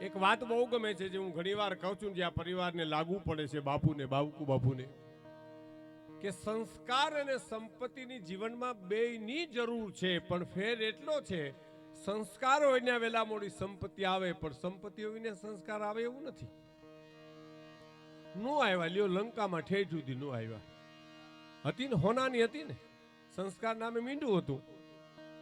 એક વાત બહુ ગમે છે જે હું ઘણીવાર કહું છું જે આ પરિવારને લાગુ પડે છે બાપુને, બાવકુ, બાપુને, કે સંસ્કાર અને સંપત્તિની જીવનમાં બેયની જરૂર છે, પણ ફેર એટલો છે, સંસ્કાર હોય ને વેલા મોડી સંપત્તિ આવે, પણ સંપત્તિ હોય ને સંસ્કાર આવે એવું નથી. નો આવ્યા, લ્યો લંકામાં ઠેઠ સુધી નો આવ્યા. હતી ને, હોનાની હતી ને, સંસ્કાર નામે મીંડું હતું.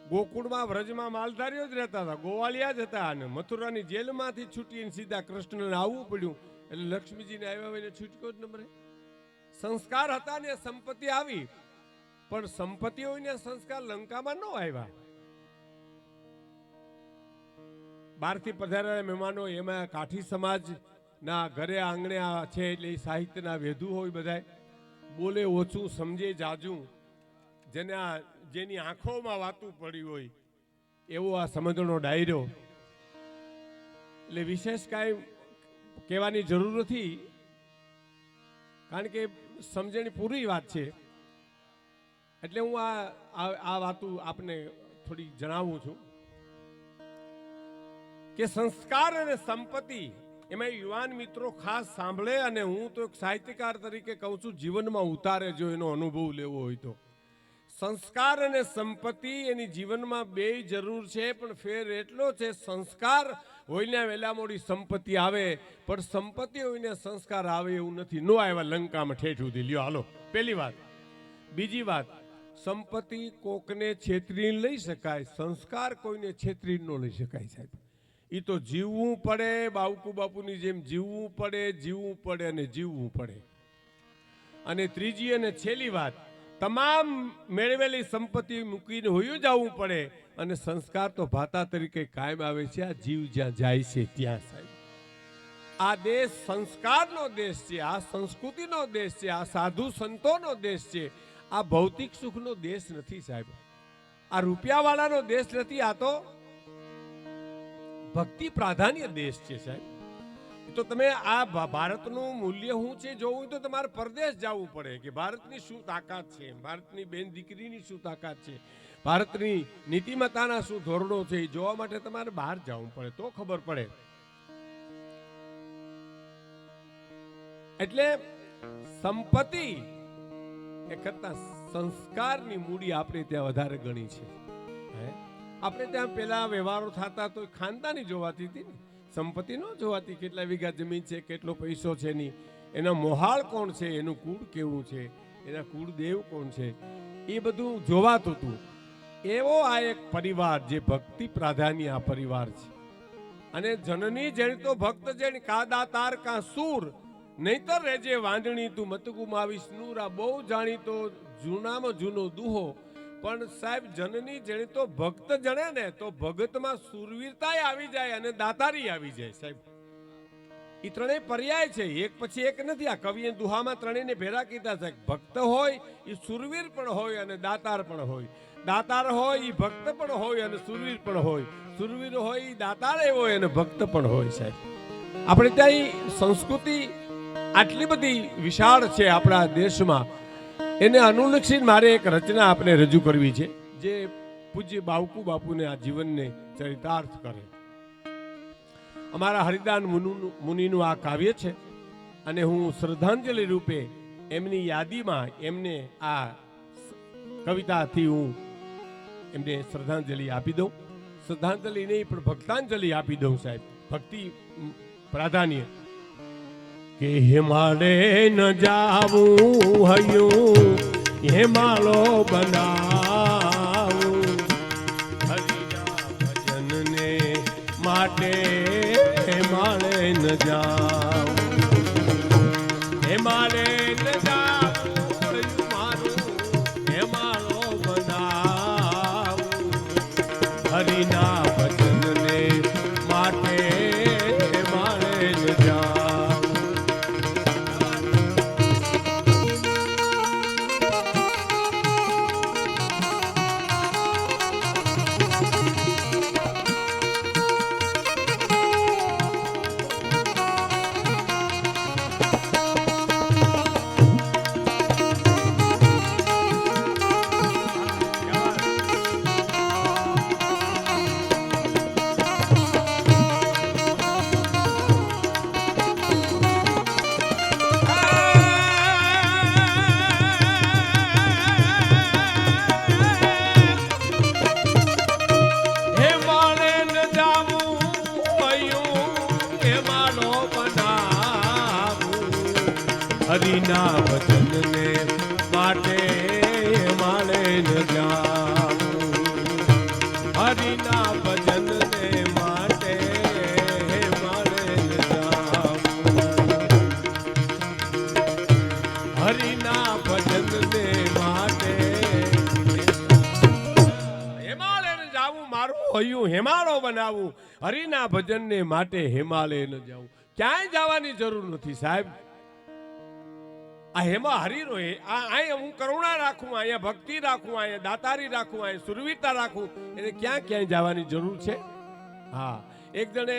ગોકુળમાં વ્રજમાં માલધારીઓ જ રહેતા હતા. ગોવાળિયા જ હતા અને મથુરાની જેલમાંથી છૂટીને સીધા કૃષ્ણને આવવું પડ્યું. એટલે લક્ષ્મીજીને આવ્યા હોય છૂટકો જ ન મળે. સંસ્કાર હતા ને સંપત્તિ આવી. પણ સંપત્તિ હોય ને સંસ્કાર લંકામાં ન આવ્યા. બહારથી પધારેલા મહેમાનો એમાં કાઠી સમાજ ના ઘરે આંગણે છે એટલે સાહિત્યના વેધુ હોય બધાય. બોલે ઓછું, સમજે, જાજું. જેને આ જેની આંખોમાં વાતું પડી હોય, એવો આ સમજણો ડાયરો. એટલે વિશેષ કાંઈ કહેવાની જરૂર નથી, કારણ કે સમજણી પૂરી વાત છે. એટલે હું આ, આ- વાતું આપને થોડી જણાવું છું. કે સંસ્કાર અને સંપત્તિ એમાં યુવાન મિત્રો ખાસ સાંભળે અને હું તો એક સાહિત્યકાર તરીકે કહું છું, જીવનમાં ઉતારે જો એનો અનુભવ લેવો હોય તો. સંસ્કાર અને સંપત્તિ એની જીવનમાં બે જરૂર છે, પણ ફેર એટલો છે, સંસ્કાર હોઈને વહેલા મોડી સંપત્તિ આવે, પણ સંપત્તિ હોઈને સંસ્કાર આવે એવું નથી. નો આવ્યા લંકામાં ઠેઠ સુધી. લ્યો, હાલો, પહેલી વાત. બીજી વાત, સંપત્તિ કોકને છેતરી લઈ શકાય, સંસ્કાર કોઈને છેતરી ન લઈ શકાય સાહેબ. એ તો જીવવું પડે, બાવકુ બાપુની જેમ જીવવું પડે જીવવું પડે અને જીવવું પડે. અને ત્રીજી અને છેલ્લી વાત તમામ મેળવેલી સંપત્તિ મૂકીને હોયું જવું પડે અને સંસ્કાર તો ભાતા તરીકે કાયમ આવે છે. આ જીવ જ્યાં જાય છે ત્યાં સાહેબ. આ દેશ સંસ્કારનો દેશ છે, આ સંસ્કૃતિનો દેશ છે, આ સાધુ સંતોનો દેશ છે. આ ભૌતિક સુખનો દેશ નથી સાહેબ. આ રૂપિયાવાળાનો દેશ નથી, આ તો ભક્તિ પ્રાધાન્ય દેશ છે સાહેબ. તો તમે આ ભારતનું મૂલ્ય શું છે જોવું તો તમારે પરદેશ જવું પડે કે ભારતની શું તાકાત છે? ભારતની બેન દીકરીની શું તાકાત છે? ભારતની નીતિમત્તાના શું ધોરણો છે એ જોવા માટે તમારે બહાર જવું પડે તો ખબર પડે. એટલે સંપત્તિ એ કરતા સંસ્કારની મૂડી આપણે ત્યાં વધારે ગણી છે. આપણે ત્યાં પેલા વ્યવહારો થતા તો ખાનદાની જોવાતી હતી ને. સંપત્તિ ન જોવાતી કેટલા વીઘા જમીન છે, કેટલો પૈસો છે નહીં એના મોહાળ કોણ છે, એનું કુળ કેવું છે, એના કુળદેવ કોણ છે, એ બધું જોવાતું હતું. એવો આ એક પરિવાર જે ભક્તિ પ્રાધાન્ય આ પરિવાર છે. અને જનની જેણ તો ભક્ત જેણ, કાદા, તાર, કા, સૂર, નહીતર રેજે વાંદણી તું મત ગુમાવીશ નૂર આ બહુ જાણીતો, જૂનામાં જૂનો દુહો પણ સાહેબ, જનની જેણે તો ભક્ત જણે ને, તો ભગતમાં સુરવીરતાય આવી જાય અને દાતારી આવી જાય સાહેબ. એ ત્રણેય પર્યાય છે. એક પછી એક નથી. આ કવિએ દુહામાં ત્રણેયને ભેરા કીધા છે. ભક્ત હોય એ સુરવીર પણ હોય અને દાતાર પણ હોય. દાતાર હોય એ ભક્ત પણ હોય અને સુરવીર પણ હોય. સુરવીર હોય એ દાતાર હોય અને ભક્ત પણ હોય સાહેબ. આપણે ત્યાં સંસ્કૃતિ આટલી બધી વિશાળ છે આપણા દેશમાં. એને અનુલક્ષીને મારે એક રચના આપને રજૂ કરવી છે, જે પૂજ્ય બાવકુ બાપુને આ જીવનને ચરિતાર્થ કરે. અમારા હરિદાન મુનિનું આ કાવ્ય છે અને હું શ્રદ્ધાંજલિ રૂપે એમની યાદીમાં એમને આ કવિતાથી હું એમને શ્રદ્ધાંજલિ આપી દઉં. શ્રદ્ધાંજલિ નહીં, પણ ભક્તાંજલિ આપી દઉં સાહેબ. ભક્તિ પ્રાધાન્ય. કે હિમાલે ન જાવું હયું હિમાલો બનાવું. હરિના ભજનને માટે હિમાલે ન જાવું. હિમાલે ન જાવું. હરિના ભજનને માટે માળે ન જાવું હરિના ભજનને માટે માળે ન જાવું હરિના ભજનને માટે હિમાલય જાવું મારું હયું હિમાળો બનાવું. હરિના ભજનને માટે હિમાલય ન જાવું ક્યાંય જવાની જરૂર નથી સાહેબ. આ હેમા હરિનો હે આ અહીંયા હું કરુણા રાખું, અહીંયા ભક્તિ રાખું, અહીંયા દાતારી રાખું, અહીંયા સુરવીરતા રાખું, એને ક્યાં ક્યાંય જવાની જરૂર છે? હા, એક જણે,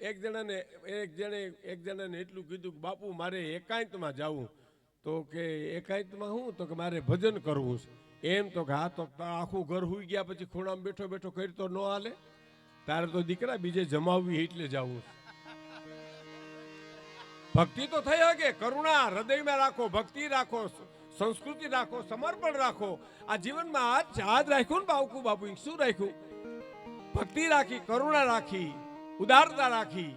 એક જણાને, એક જણે, એક જણાને એટલું કીધું કે, બાપુ, મારે એકાંતમાં જવું. તો કે, એકાંતમાં હું? તો કે, મારે ભજન કરવું છે. એમ તો કે, હા, તો આખું ઘર હુઈ ગયા પછી ખૂણામાં બેઠો બેઠો કરી તો ન હાલે? તારે તો દીકરા બીજે જમાવવી એટલે જવું છે. ભક્તિ તો થઈ શકે. કરુણા, હૃદયમાં રાખો, ભક્તિ રાખો સંસ્કૃતિ રાખો, સમર્પણ રાખો. આ જીવનમાં આજ રાખ્યું ને બાવકુ બાપુ શું રાખ્યું? ભક્તિ રાખી, કરુણા રાખી, ઉદારતા રાખી.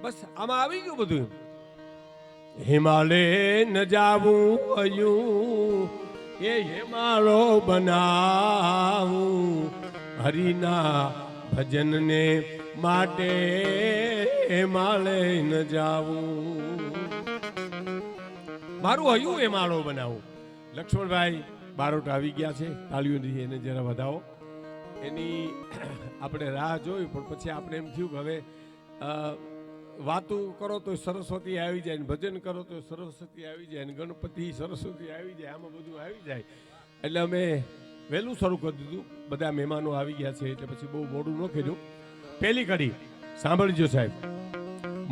બસ, આમાં આવી ગયું બધું હિમાલય ન જાવું હયું એ હિમાલો બનાવું. હરિના ભજનને માટે હિમાલય ન જાવું. મારું હયું હિમાલો બનાવું. લક્ષ્મણભાઈ બારોટ આવી ગયા છે. તાળીઓથી એને જરા વધાવો. એની આપણે રાહ જોઈ, પણ પછી આપણે એમ થયું કે હવે વાતું કરો તો સરસ્વતી આવી જાય ને ભજન કરો તો સરસ્વતી આવી જાય ને ગણપતિ સરસ્વતી આવી જાય, આમાં બધું આવી જાય. એટલે અમે વહેલું શરૂ કરી દીધું. બધા મહેમાનો આવી ગયા છે એટલે પછી બહુ મોડું ન કર્યું. પહેલી કડી. સાંભળજો સાહેબ.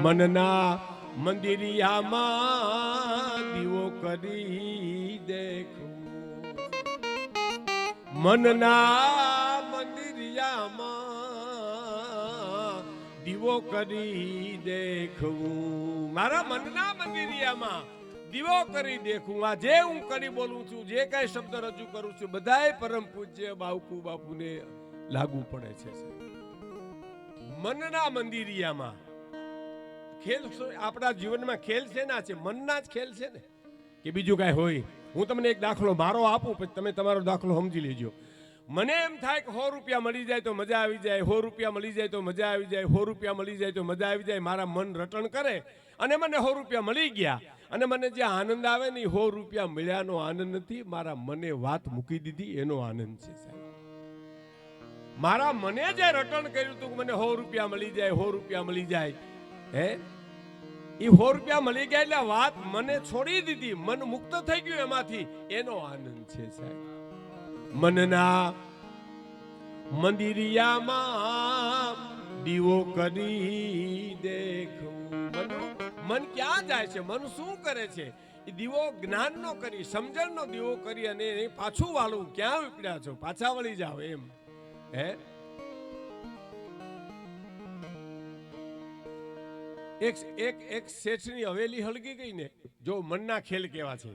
મનના મંદિરિયામાં દીવો કરી દેખું. મનના મંદિરિયામાં દીવો કરી દેખવું મારા મનના મંદિરિયામાં દીવો કરી દેખું. આ જે હું કરી બોલું છું, જે કઈ શબ્દ રજૂ કરું છું, બધાય પરમ પૂજ્ય બાવકુ બાપુને લાગુ પડે છે મનના મંદિરિયામાં. ખેલ આપણા જીવનમાં ખેલ છે ના છે? મનના જ ખેલ છે ને? કે બીજું કાંઈ હોય? હું તમને એક દાખલો મારો આપું, પછી તમે તમારો દાખલો સમજી લેજો. મને એમ થાય કે સો રૂપિયા મળી જાય તો મજા આવી જાય, સો રૂપિયા મળી જાય તો મજા આવી જાય, સો રૂપિયા મળી જાય તો મજા આવી જાય, મારા મન રટણ કરે અને મને સો રૂપિયા મળી ગયા. અને મને જે આનંદ આવે ને સો રૂપિયા મળ્યાનો આનંદ નથી, મારા મને વાત મૂકી દીધી, એનો આનંદ છે સાહેબ. મારા મને જે રટણ કર્યું હતું મને સો રૂપિયા મળી જાય, સો રૂપિયા મળી જાય, હે? એ સો રૂપિયા મળી ગયા એટલે વાત મને છોડી દીધી. મન મુક્ત થઈ ગયું એમાંથી. એનો આનંદ છે સાહેબ. મનના મંદિરિયામાં દીવો કરી દેખું. મન ક્યાં જાય છે? મન શું કરે છે? દીવો જ્ઞાનનો કરી, સમજણનો દીવો કરી અને પાછું વાળું ક્યાં ઉપડ્યા છો? પાછા વળી જાઓ એમ. હે? એક એક એક શેઠની હવેલી હળગી ગઈ ને, જો મનના ખેલ કેવા છે.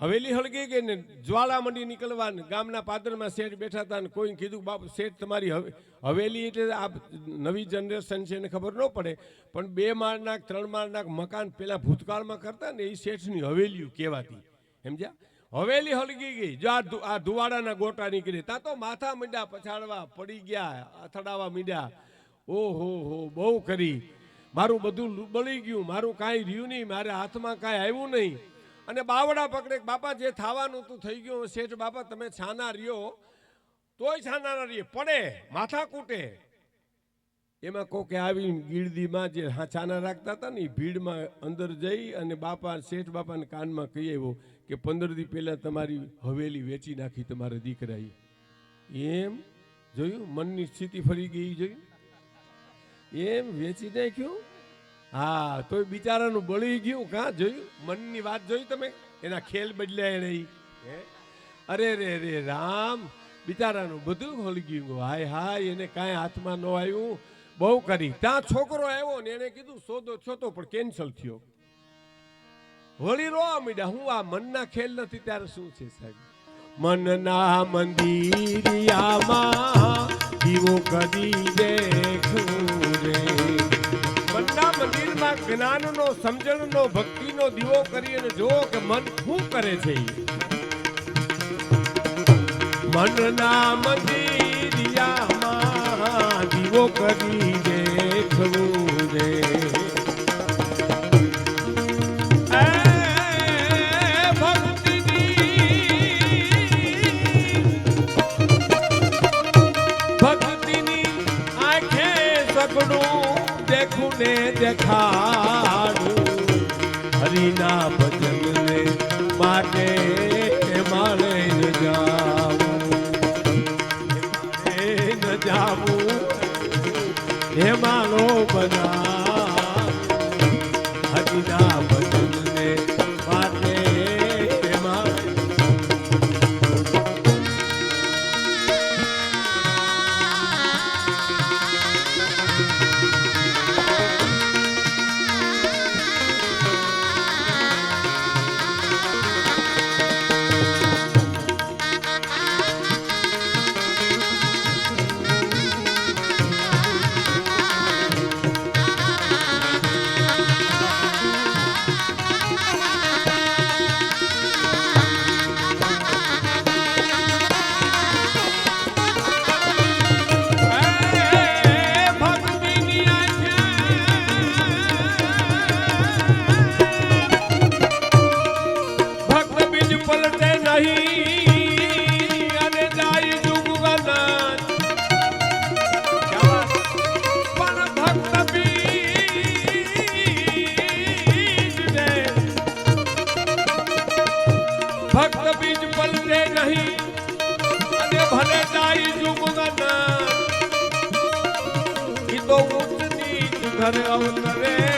હવેલી હળગી ગઈ ને, જ્વાળા નીકળવા ને, ગામના પાદરમાં શેઠ બેઠા હતા ને કોઈ કીધું, બાપ, શેઠ તમારી હવે હવેલી એટલે આ નવી જનરેશન છે એને ખબર ન પડે, પણ બે માળના ત્રણ માળના મકાન પેલા ભૂતકાળમાં કરતા ને, એ શેઠની હવેલીઓ કહેવાતી. સમજ્યા? હવેલી હળગી ગઈ. જો આ ધુવાડાના ગોટા નીકળી. તા તો માથા મીંડા પછાડવા પડી ગયા, અથડાવા મીંડ્યા ઓહો હો, બહુ કરી. મારું બધું બળી ગયું. મારું કાંઈ રહ્યું નહીં. મારે હાથમાં કાંઈ આવ્યું નહીં. અને બાવડા પકડે, બાપા જે થવાનું તું થઈ ગયું શેઠ બાપા તમે છાના રહ્યો. તોય છાના ના રહીએ. પડે, માથા કૂટે. એમાં કોકે આવી ગીરદીમાં જે છાના રાખતા હતા ને ભીડમાં અંદર જઈ અને બાપા, શેઠ બાપાને કાનમાં કહી આવ્યો કે પંદર દી પહેલાં તમારી હવેલી વેચી નાખી તમારા દીકરાએ. એમ જોયું? મનની સ્થિતિ ફરી ગઈ જોયું? એમ વેચી નાખ્યું? હા, તોય બિચારાનું બળી ગયું કાં જોયું? મનની વાત જોઈ તમે? એના ખેલ બદલ્યા એને અરે રે રે રામ, બિચારાનું બધું ખોલી ગયું. હાય હાય, એને કાંઈ હાથમાં ન આવ્યું. બહુ કરી. ત્યાં છોકરો આવ્યો ને એને કીધું, સોદો છોતો, પણ કેન્સલ થયો. વળી રોવા મીડા, હું આ મનના ખેલ નથી, ત્યારે શું છે સાહેબ? મનના મંદિરિયામાં દીવો કદી દેખું રે. મનના મંદિરમાં જ્ઞાનનો, સમજણનો, ભક્તિનો દીવો કરી અને જુઓ કે મન શું કરે છે મનના મંદિરિયામાં દીવો કદી દેખવું રે. દેખું ને દેખાડું. હરિના અવતરે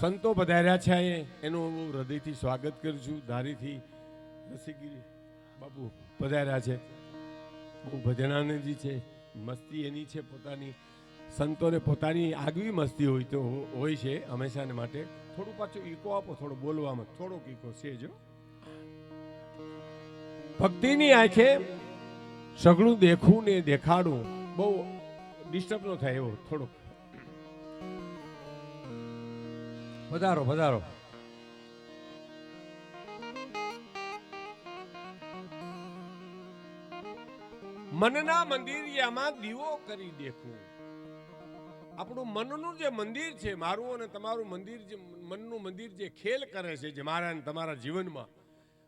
સંતો પધાર્યા છે એનું હું હૃદયથી સ્વાગત કરું છું. ધારીથી રસિકગીરી બાપુ પધાર્યા છે. બહુ ભજનાનંદજી છે. મસ્તી એની છે પોતાની. સંતોને પોતાની આગવી મસ્તી હોય તો હોય છે હંમેશાને માટે. થોડું પાછું ઈકો આપો, થોડો બોલવામાં થોડોક ઈકો છે જો ભક્તિની આંખે સઘળું દેખું ને દેખાડું બહુ ડિસ્ટર્બ ન થાય એવો થોડોક. પધારો પધારો મનના મંદિરિયામાં દીવો કરી દેખું. આપણું મનનું જે મંદિર છે, મારું અને તમારું મંદિર જે, મનનું મંદિર જે ખેલ કરે છે, જે મારા અને તમારા જીવનમાં